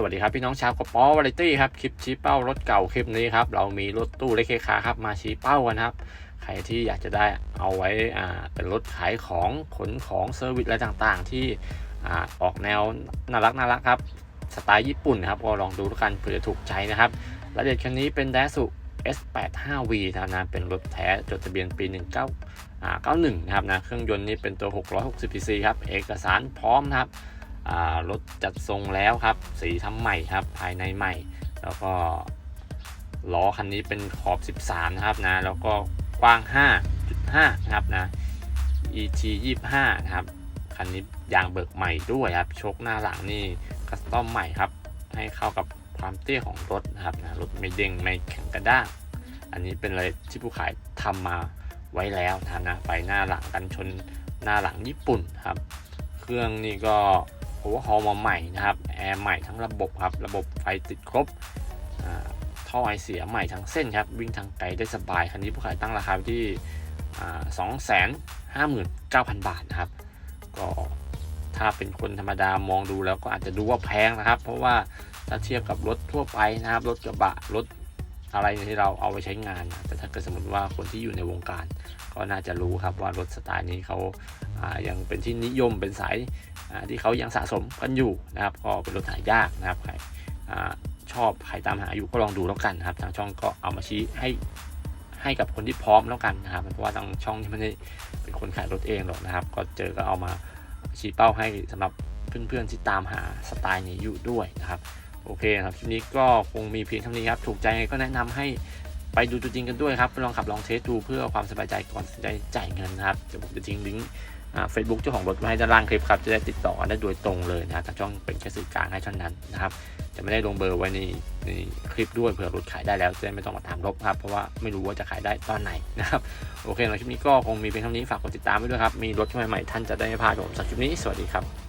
สวัสดีครับพี่น้องชาวกระป๋อวาไรตี้ครับคลิปชี้เป้ารถเก่าคลิปนี้ครับเรามีรถตู้เล็กเคคาครับมาชี้เป้ากันครับใครที่อยากจะได้เอาไว้อ่าเป็นรถขายของขนของเซอร์วิสอะไรต่างๆ ที่อ่าออกแนวน่ารักน่ารักครับสไตล์ญี่ปุ่นครับก็ลองดูแล้วกันเผื่อจะถูกใจนะครับรายละเอียดคันนี้เป็น d a s u S85V นะนะเป็นรถแท้จดทะเบียนปี 19อ่า91นะครับนะเครื่องยนต์นี้เป็นตัว 660 cc ครับเอกสารพร้อมนะครับ รถจัดทรงแล้วครับ สีทำใหม่ครับภายในใหม่ แล้วก็ล้อคันนี้เป็นขอบ 13 นะครับนะ แล้วก็กว้าง 5.5 นะครับนะ ET 25 นะครับ คันนี้ยางเบิกใหม่ด้วยครับชคหน้าหลังนี่คัสตอมใหม่ครับ ให้เข้ากับความเตี้ยของรถนะครับนะรถไม่เด้งไม่แข็งกระด้าง อันนี้เป็นอะไรที่ผู้ขายทำมาไว้แล้วนะครับนะไฟหน้าหลังกันชนหน้าหลังญี่ปุ่นครับ เครื่องนี่ก็ วอร์ฮอลมาใหม่นะครับแอร์ใหม่ทั้งระบบครับระบบไฟติดครบท่อไอเสียใหม่ทั้งเส้นครับวิ่งทางไกลได้สบายคันนี้ผู้ขายตั้งราคาที่สองแสนห้าหมื่นเก้าพันบาทนะครับก็ถ้าเป็นคนธรรมดามองดูแล้วก็อาจจะดูว่าแพงนะครับ เพราะว่าถ้าเทียบกับรถทั่วไปนะครับ รถกระบะรถ อะไรที่เราเอาไปใช้งานนะแต่ถ้าเกิดสมมติว่าคนที่อยู่ในวงการ ก็น่าจะรู้ครับว่ารถสไตล์นี้เขาายังเป็นที่นิยมเป็นสายาที่เขายังสะสมกันอยู่นะครับ ก็เป็นรถหายากนะครับใครชอบใครตามหาอยู่ก็ลองดูแล้วกันนะครับ ทางช่องก็เอามาชี้ให้ให้กับคนที่พร้อมแล้วกันนะครับเพราะว่าทางช่องที่ไม่ได้เป็นคนขายรถเองหรอกนะครับ ก็เจอก็เอามาชี้เป้าให้สำหรับเพื่อนๆที่ตามหาสไตล์นี้อยู่ด้วยนะครับ โอเคครับคลิปนี้ก็คงมีเพียงเท่านี้ครับ ถูกใจก็แนะนำให้ไปดูตัวจริงกันด้วยครับ ลองขับลองเทสดูเพื่อความสบายใจก่อนตัดสินใจจ่ายเงินนะครับ เดี๋ยวผมจะทิ้งลิงก์เฟซบุ๊กเจ้าของรถไว้ให้ด้านล่างคลิปครับ จะได้ติดต่อได้โดยตรงเลยนะครับทางช่องเป็นแค่สื่อกลางให้เท่านั้นนะครับ จะไม่ได้ลงเบอร์ไว้ในในคลิปด้วยเผื่อรถขายได้แล้วจะได้ไม่ต้องมาถามรบครับ เพราะว่าไม่รู้ว่าจะขายได้ตอนไหนนะครับ โอเคในคลิปนี้ก็คงมีเพียงเท่านี้ ฝากกดติดตามไว้ด้วยครับ มีรถใหม่ๆท่านจะได้ไม่พลาดผมสำหรับคลิปนี้ สวัสดีครับ